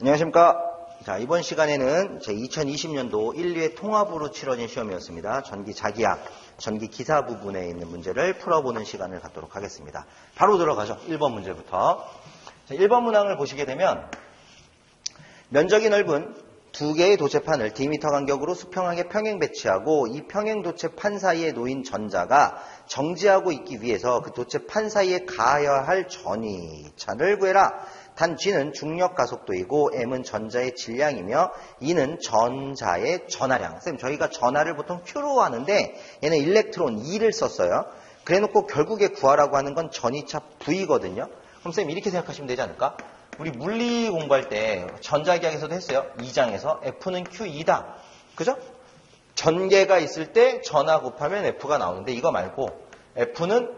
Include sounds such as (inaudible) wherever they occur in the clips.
안녕하십니까. 자, 이번 시간에는 제 2020년도 1, 2회 통합으로 치러진 시험이었습니다. 전기 자기학, 전기 기사 부분에 있는 문제를 풀어보는 시간을 갖도록 하겠습니다. 바로 들어가죠. 1번 문제부터. 자, 1번 문항을 보시게 되면 면적이 넓은 두 개의 도체판을 D미터 간격으로 수평하게 평행 배치하고 이 평행 도체판 사이에 놓인 전자가 정지하고 있기 위해서 그 도체 판 사이에 가해야 할 전이차를 구해라. 단 G는 중력 가속도이고 M은 전자의 질량이며 E는 전자의 전하량. 쌤, 저희가 전하를 보통 Q로 하는데 얘는 일렉트론 E를 썼어요. 그래 놓고 결국에 구하라고 하는 건 전이차 V거든요. 그럼 쌤 이렇게 생각하시면 되지 않을까? 우리 물리 공부할 때 전자기학에서도 했어요. 2장에서 F는 Q2다. 그죠? 전개가 있을 때 전하 곱하면 F가 나오는데 이거 말고 F는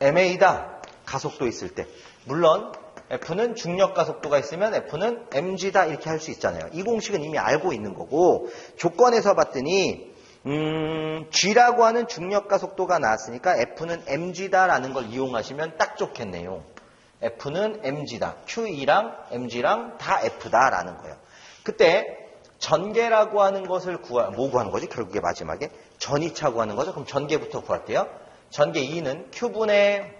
MA다. 가속도 있을 때. 물론 F는 중력 가속도가 있으면 F는 mg다 이렇게 할 수 있잖아요. 이 공식은 이미 알고 있는 거고 조건에서 봤더니 음, g라고 하는 중력 가속도가 나왔으니까 F는 mg다라는 걸 이용하시면 딱 좋겠네요. F는 mg다. Q랑 mg랑 다 F다라는 거예요. 그때 전개라고 하는 것을 구하, 뭐 구하는 거지? 결국에 마지막에 전이차 구하는 거죠. 그럼 전개부터 구할게요. 전개 2는 Q분의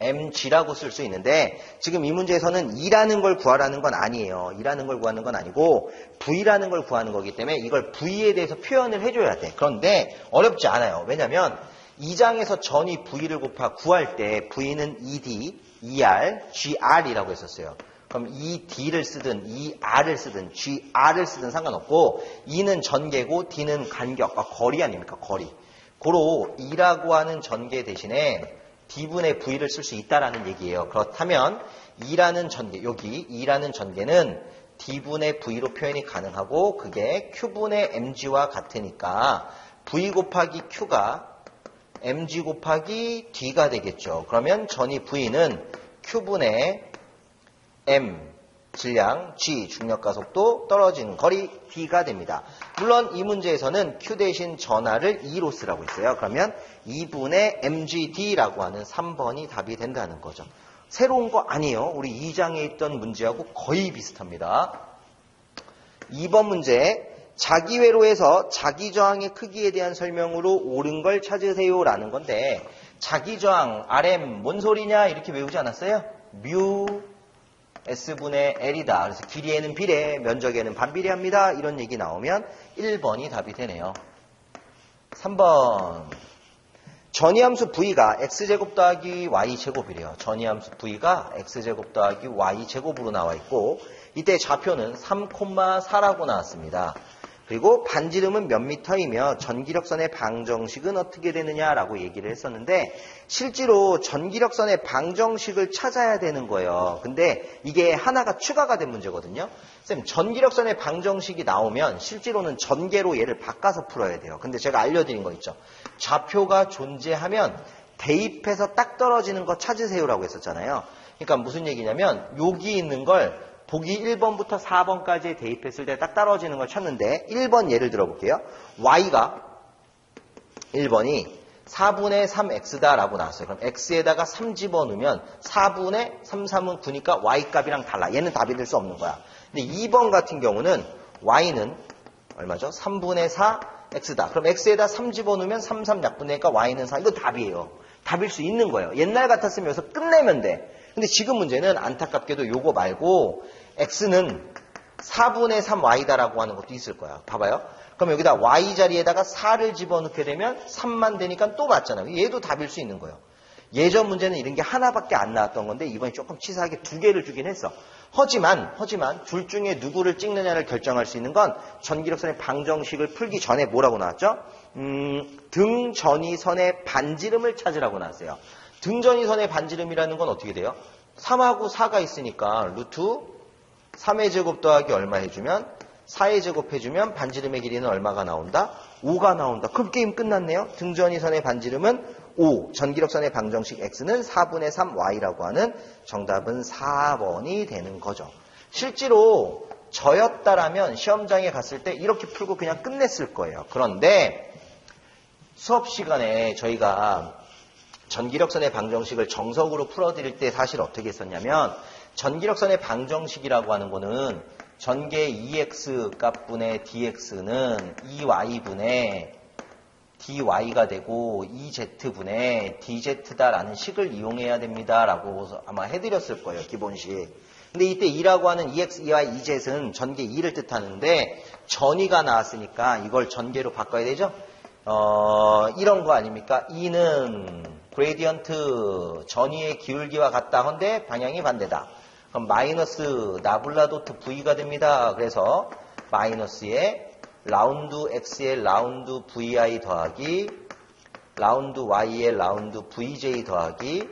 mg라고 쓸 수 있는데 지금 이 문제에서는 2라는 걸 구하라는 건 아니에요. 2라는 걸 구하는 건 아니고 v라는 걸 구하는 거기 때문에 이걸 v에 대해서 표현을 해줘야 돼. 그런데 어렵지 않아요. 왜냐하면 2장에서 전이 v를 곱하 구할 때 v는 ed, er, gr이라고 했었어요. 그럼 이 d를 쓰든 이 r을 쓰든 gr을 쓰든 상관없고 e는 전개고 d는 간격, 아, 거리 아닙니까? 거리. 고로 2라고 하는 전개 대신에 D분의 V를 쓸 수 있다라는 얘기예요. 그렇다면 2라는 전개, 여기 2라는 전개는 D분의 V로 표현이 가능하고 그게 Q분의 MG와 같으니까 V 곱하기 Q가 MG 곱하기 D가 되겠죠. 그러면 전이 V는 Q분의 M 질량, G 중력 가속도 떨어지는 거리 D가 됩니다. 물론 이 문제에서는 Q 대신 전하를 2로 쓰라고 했어요. 그러면 2분의 MGD라고 하는 3번이 답이 된다는 거죠. 새로운 거 아니에요. 우리 2장에 있던 문제하고 거의 비슷합니다. 2번 문제 자기회로에서 자기저항의 크기에 대한 설명으로 옳은 걸 찾으세요라는 건데 자기저항 RM 뭔 소리냐 이렇게 외우지 않았어요? 뮤 S분의 L이다. 그래서 길이에는 비례, 면적에는 반비례합니다. 이런 얘기 나오면 1번이 답이 되네요. 3번. 전이함수 V가 X제곱 더하기 Y제곱이래요. 전이함수 V가 X제곱 더하기 Y제곱으로 나와 있고 이때 좌표는 3,4라고 나왔습니다. 그리고 반지름은 몇 미터이며 전기력선의 방정식은 어떻게 되느냐라고 얘기를 했었는데 실제로 전기력선의 방정식을 찾아야 되는 거예요. 근데 이게 하나가 추가가 된 문제거든요. 쌤, 전기력선의 방정식이 나오면 실제로는 전개로 얘를 바꿔서 풀어야 돼요. 근데 제가 알려드린 거 있죠. 좌표가 존재하면 대입해서 딱 떨어지는 거 찾으세요라고 했었잖아요. 그러니까 무슨 얘기냐면 여기 있는 걸 보기 1번부터 4번까지 대입했을 때 딱 떨어지는 걸 찾는데 1번 예를 들어 볼게요. y가 1번이 4분의 3x다라고 나왔어요. 그럼 x에다가 3 집어넣으면 4분의 3, 3은 9니까 y 값이랑 달라. 얘는 답이 될 수 없는 거야. 근데 2번 같은 경우는 y는 얼마죠? 3분의 4 x다. 그럼 x에다 3 집어넣으면 3, 3 약분되니까 y는 4. 이거 답이에요. 답일 수 있는 거예요. 옛날 같았으면 여기서 끝내면 돼. 근데 지금 문제는 안타깝게도 요거 말고 x는 4분의 3y다라고 하는 것도 있을 거야. 봐봐요. 그럼 여기다 y 자리에다가 4를 집어넣게 되면 3만 되니까 또 맞잖아요. 얘도 답일 수 있는 거예요. 예전 문제는 이런 게 하나밖에 안 나왔던 건데 이번에 조금 치사하게 두 개를 주긴 했어. 하지만 하지만 둘 중에 누구를 찍느냐를 결정할 수 있는 건 전기력선의 방정식을 풀기 전에 뭐라고 나왔죠? 음, 등 전이선의 반지름을 찾으라고 나왔어요. 등전이선의 반지름이라는 건 어떻게 돼요? 3하고 4가 있으니까 루트 3의 제곱 더하기 얼마 해주면 4의 제곱 해주면 반지름의 길이는 얼마가 나온다? 5가 나온다. 그럼 게임 끝났네요. 등전이선의 반지름은 5, 전기력선의 방정식 x는 4분의 3y라고 하는 정답은 4번이 되는 거죠. 실제로 저였다라면 시험장에 갔을 때 이렇게 풀고 그냥 끝냈을 거예요. 그런데 수업 시간에 저희가 전기력선의 방정식을 정석으로 풀어드릴 때 사실 어떻게 했었냐면 전기력선의 방정식이라고 하는 거는 전개 EX 값분의 DX는 EY분의 dy가 되고 EZ분의 DZ다라는 식을 이용해야 됩니다라고 아마 해드렸을 거예요, 기본식. 근데 이때 2라고 하는 EX, EY, EZ은 전개 2를 뜻하는데 전위가 나왔으니까 이걸 전개로 바꿔야 되죠? 어, 이런 거 아닙니까? 2는 그레디언트 전위의 기울기와 같다 한데 방향이 반대다. 그럼 마이너스 나블라도트 V가 됩니다. 그래서 마이너스에 라운드 X의 라운드 VI 더하기 라운드 Y의 라운드 VJ 더하기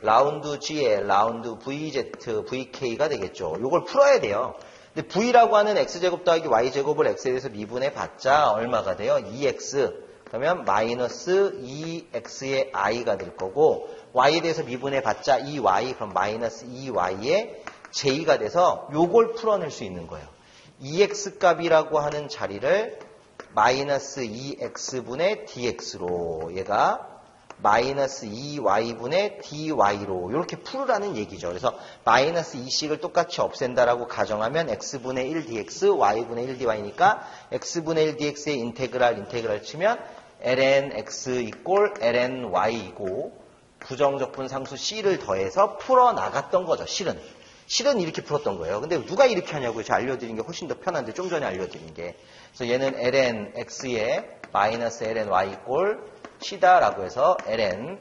라운드 G의 라운드 VZ, VK가 되겠죠. 이걸 풀어야 돼요. 근데 V라고 하는 X제곱 더하기 Y제곱을 X에 대해서 미분해 봤자 얼마가 돼요? 2X. 그러면 마이너스 2X의 I가 될 거고 Y에 대해서 미분해 봤자 2Y 그럼 마이너스 2Y의 J가 돼서 요걸 풀어낼 수 있는 거예요. 2x 값이라고 하는 자리를 마이너스 2x분의 dx로 얘가 마이너스 2y분의 dy로 이렇게 풀으라는 얘기죠. 그래서 마이너스 2씩을 똑같이 없앤다라고 가정하면 x분의 1dx, y분의 1dy니까 x분의 1dx의 인테그랄 인테그랄 치면 ln x 이꼴 ln y이고 부정적분 상수 c를 더해서 풀어나갔던 거죠. 실은. 실은 이렇게 풀었던 거예요. 근데 누가 이렇게 하냐고요. 제가 알려드린 게 훨씬 더 편한데 좀 전에 알려드린 게. 그래서 얘는 ln x에 마이너스 ln y 꼴 c다라고 해서 ln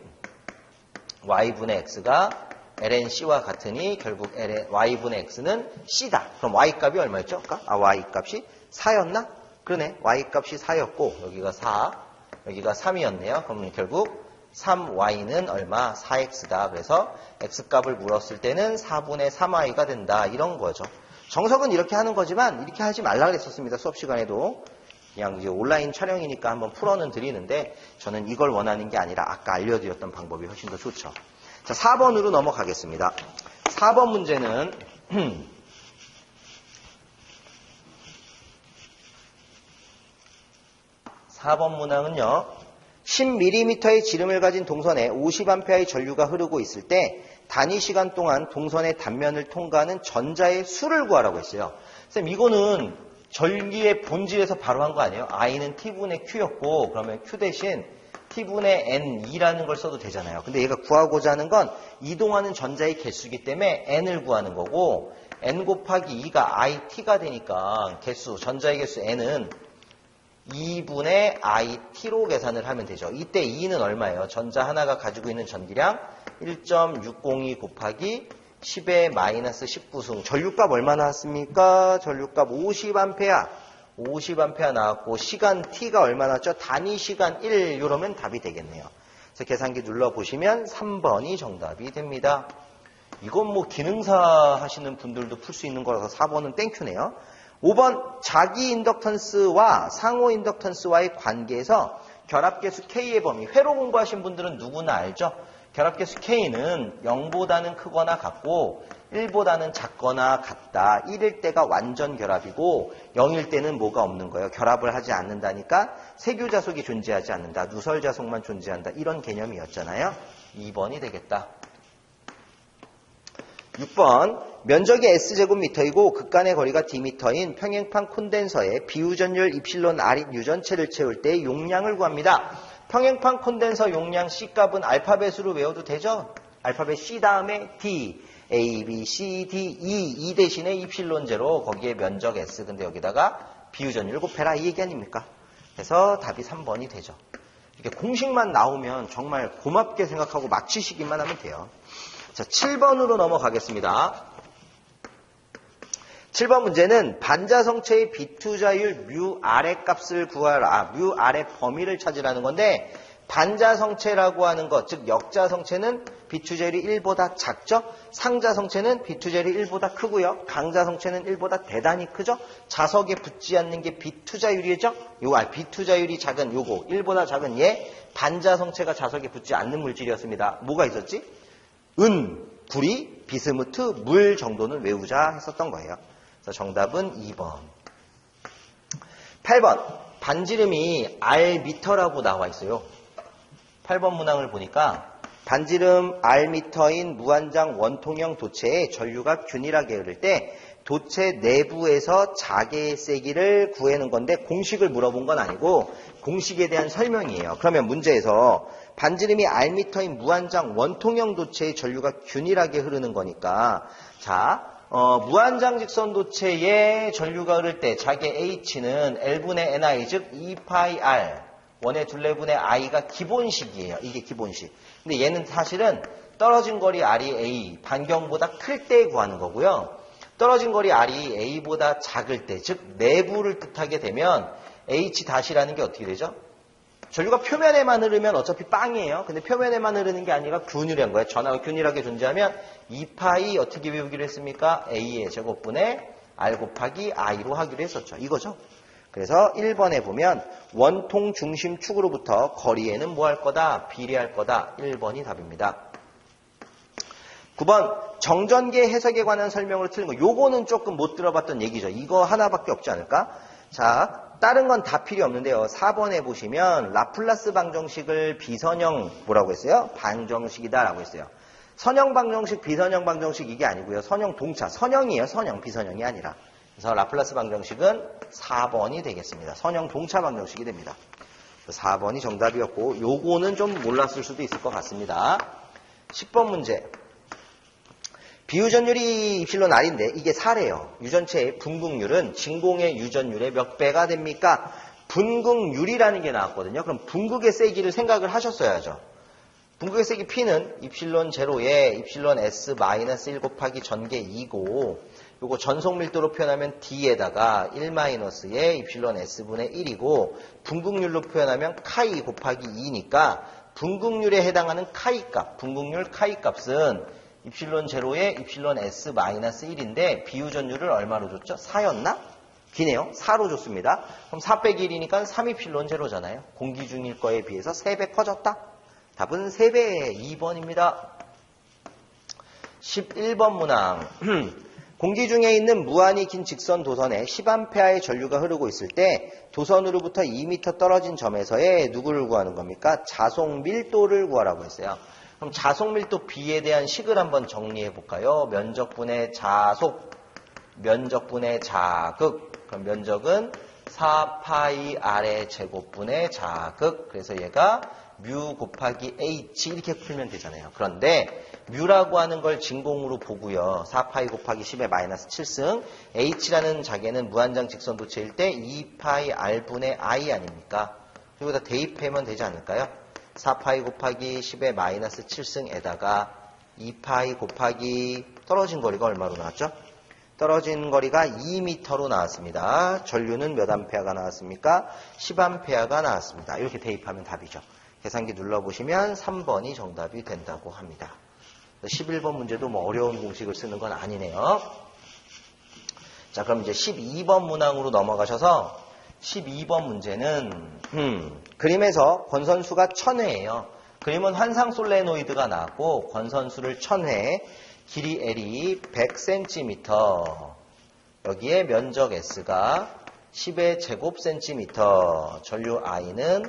y분의 x가 ln c와 같으니 결국 ln y분의 x는 c다. 그럼 y 값이 얼마였죠? 아까? 아 y 값이 4였나? 그러네. y 값이 4였고 여기가 4, 여기가 3이었네요. 그럼 결국 3y는 얼마? 4x다. 그래서 x값을 물었을 때는 4분의 3y가 된다. 이런 거죠. 정석은 이렇게 하는 거지만 이렇게 하지 말라 그랬었습니다. 수업 시간에도. 그냥 이제 온라인 촬영이니까 한번 풀어는 드리는데 저는 이걸 원하는 게 아니라 아까 알려드렸던 방법이 훨씬 더 좋죠. 자, 4번으로 넘어가겠습니다. 4번 문제는 (clears throat) 4번 문항은요. 10mm의 지름을 가진 동선에 50A의 전류가 흐르고 있을 때 단위 시간 동안 동선의 단면을 통과하는 전자의 수를 구하라고 했어요. 쌤 이거는 전기의 본질에서 바로 한 거 아니에요? I는 T분의 Q였고 그러면 Q 대신 T분의 N2라는 걸 써도 되잖아요. 근데 얘가 구하고자 하는 건 이동하는 전자의 개수이기 때문에 N을 구하는 거고 N 곱하기 2가 IT가 되니까 개수, 전자의 개수 N은 2분의 IT로 계산을 하면 되죠. 이때 2는 얼마예요? 전자 하나가 가지고 있는 전기량 1.602 곱하기 10의 마이너스 19승. 전류값 얼마 나왔습니까? 전류값 50A. 50A 나왔고 시간 T가 얼마 나왔죠? 단위 시간 1 이러면 답이 되겠네요. 그래서 계산기 눌러보시면 3번이 정답이 됩니다. 이건 뭐 기능사 하시는 분들도 풀 수 있는 거라서 4번은 땡큐네요. 5번 자기 인덕턴스와 상호 인덕턴스와의 관계에서 결합계수 K의 범위 회로 공부하신 분들은 누구나 알죠? 결합계수 K는 0보다는 크거나 같고 1보다는 작거나 같다. 1일 때가 완전 결합이고 0일 때는 뭐가 없는 거예요. 결합을 하지 않는다니까 세교자속이 존재하지 않는다. 누설자속만 존재한다. 이런 개념이었잖아요. 2번이 되겠다. 6번 면적이 S제곱미터이고 극간의 거리가 D미터인 평행판 콘덴서에 비유전율 입실론 R인 유전체를 채울 때 용량을 구합니다. 평행판 콘덴서 용량 C값은 알파벳으로 외워도 되죠? 알파벳 C 다음에 D, A, B, C, D, E, E 대신에 입실론 제로 거기에 면적 S 근데 여기다가 비유전율 곱해라 이 얘기 아닙니까? 그래서 답이 3번이 되죠. 이렇게 공식만 나오면 정말 고맙게 생각하고 맞히시기만 하면 돼요. 자, 7번으로 넘어가겠습니다. 7번 문제는 반자성체의 비투자율 뮤 아래 값을 구하라. 아, 뮤 아래 범위를 찾으라는 건데 반자성체라고 하는 것, 즉 역자성체는 비투자율이 1보다 작죠? 상자성체는 비투자율이 1보다 크고요. 강자성체는 1보다 대단히 크죠? 자석에 붙지 않는 게 비투자율이죠? 요, 아, 비투자율이 작은 요거, 1보다 작은 얘, 반자성체가 자석에 붙지 않는 물질이었습니다. 뭐가 있었지? 은, 불이, 비스무트, 물 정도는 외우자 했었던 거예요. 그래서 정답은 2번. 8번. 반지름이 R미터라고 나와 있어요. 8번 문항을 보니까 반지름 R미터인 무한장 원통형 도체에 전류가 균일하게 흐를 때 도체 내부에서 자개의 세기를 구하는 건데 공식을 물어본 건 아니고 공식에 대한 설명이에요. 그러면 문제에서 반지름이 R미터인 무한장 원통형 도체의 전류가 균일하게 흐르는 거니까 자 어, 무한장 직선 도체의 전류가 흐를 때 자개 H는 L분의 NI 즉 2파이 R 원의 둘레분의 I가 기본식이에요. 이게 기본식. 근데 얘는 사실은 떨어진 거리 R이 A 반경보다 클 때 구하는 거고요. 떨어진 거리 R이 A보다 작을 때, 즉 내부를 뜻하게 되면 H 다시라는 게 어떻게 되죠? 전류가 표면에만 흐르면 어차피 빵이에요. 근데 표면에만 흐르는 게 아니라 균일한 거예요. 전하가 균일하게 존재하면 2파이 어떻게 외우기로 했습니까? A의 제곱분의 R 곱하기 I로 하기로 했었죠. 이거죠. 그래서 1번에 보면 원통 중심 축으로부터 거리에는 뭐 할 거다? 비례할 거다. 1번이 답입니다. 9번 정전계 해석에 관한 설명으로 틀린 거. 요거는 조금 못 들어봤던 얘기죠. 이거 하나밖에 없지 않을까? 자, 다른 건 다 필요 없는데요. 4번에 보시면 라플라스 방정식을 비선형 뭐라고 했어요? 방정식이다라고 했어요. 선형 방정식, 비선형 방정식 이게 아니고요. 선형 동차, 선형이에요. 선형, 비선형이 아니라. 그래서 라플라스 방정식은 4번이 되겠습니다. 선형 동차 방정식이 됩니다. 4번이 정답이었고 요거는 좀 몰랐을 수도 있을 것 같습니다. 10번 문제. 비유전율이 입실론 R인데 이게 4래요. 유전체의 분극률은 진공의 유전율의 몇 배가 됩니까? 분극률이라는 게 나왔거든요. 그럼 분극의 세기를 생각을 하셨어야죠. 분극의 세기 P는 입실론 제로에 입실론 S 마이너스 1 곱하기 전개 2고 요거 전속 밀도로 표현하면 D에다가 1 마이너스에 입실론 S분의 1이고 분극률로 표현하면 카이 곱하기 2니까 분극률에 해당하는 카이 값, 분극률 카이 값은 입실론 제로에 입실론 S 마이너스 1인데 비유전율을 얼마로 줬죠? 4였나? 기네요. 4로 줬습니다. 그럼 4 빼기 1이니까 3입실론 제로잖아요. 공기 중일 거에 비해서 3배 커졌다. 답은 3배 2번입니다. 11번 문항. (clears throat) 공기 중에 있는 무한히 긴 직선 도선에 10A의 전류가 흐르고 있을 때 도선으로부터 2m 떨어진 점에서의 누구를 구하는 겁니까? 자속 밀도를 구하라고 했어요. 그럼 자속 밀도 B에 대한 식을 한번 정리해 볼까요? 면적분의 자속, 면적분의 자극. 그럼 면적은 4파이 R의 제곱분의 자극. 그래서 얘가 뮤 곱하기 H 이렇게 풀면 되잖아요. 그런데 뮤라고 하는 걸 진공으로 보고요. 4파이 곱하기 10의 마이너스 7승. H라는 자개는 무한장 직선 도체일 때 2파이 R분의 I 아닙니까? 그리고 다 대입하면 되지 않을까요? 4파이 곱하기 10의 마이너스 7승에다가 2파이 곱하기 떨어진 거리가 얼마로 나왔죠? 떨어진 거리가 2m로 나왔습니다. 전류는 몇 암페어가 나왔습니까? 10암페어가 나왔습니다. 이렇게 대입하면 답이죠. 계산기 눌러보시면 3번이 정답이 된다고 합니다. 11번 문제도 뭐 어려운 공식을 쓰는 건 아니네요. 자, 그럼 이제 12번 문항으로 넘어가셔서 12번 문제는 음, 그림에서 권선수가 1000회예요. 그림은 환상 솔레노이드가 나왔고 권선수를 1000회, 길이 L이 100cm, 여기에 면적 S가 10의 제곱 센티미터, 전류 I는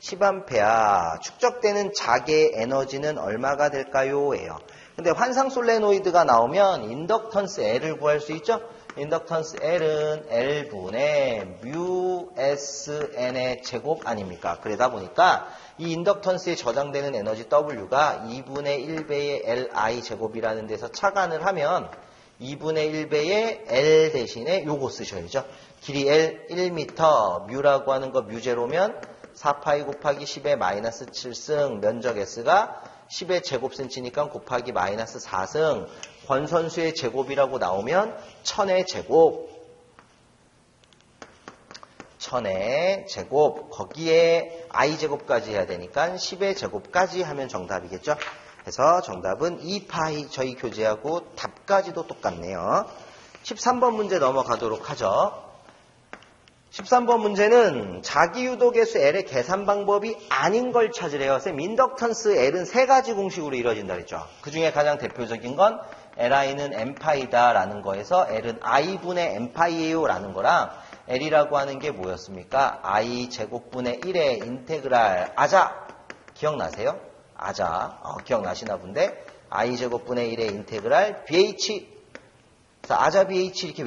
10A, 축적되는 자개 에너지는 얼마가 될까요? 예요. 근데 환상 솔레노이드가 나오면 인덕턴스 L을 구할 수 있죠? 인덕턴스 L은 L분의 뮤 SN의 제곱 아닙니까? 그러다 보니까 이 인덕턴스에 저장되는 에너지 W가 2분의 1배의 Li 제곱이라는 데서 차관을 하면 2분의 1배의 L 대신에 요거 쓰셔야죠. 길이 L 1m, 뮤라고 하는 거 뮤제로면 4파이 곱하기 10의 마이너스 7승, 면적 S가 10의 제곱센치니까 곱하기 마이너스 4승, 권선수의 제곱이라고 나오면 천의 제곱, 천의 제곱, 거기에 i제곱까지 해야 되니까 10의 제곱까지 하면 정답이겠죠. 그래서 정답은 2파이 저희 교재하고 답까지도 똑같네요. 13번 문제 넘어가도록 하죠. 13번 문제는 자기 유도 계수 L의 계산 방법이 아닌 걸 찾으래요. 쌤, 인덕턴스 L은 세 가지 공식으로 이루어진다 그랬죠. 그 중에 가장 대표적인 건 Li는 n파이다라는 거에서 L은 i분의 n파이에요라는 거랑 L이라고 하는 게 뭐였습니까? i 제곱분의 1의 인테그랄 아자 기억나세요? 아자. 어, 기억나시나 본데? i제곱분의 1의 인테그랄 BH. 자, 아자 BH 이렇게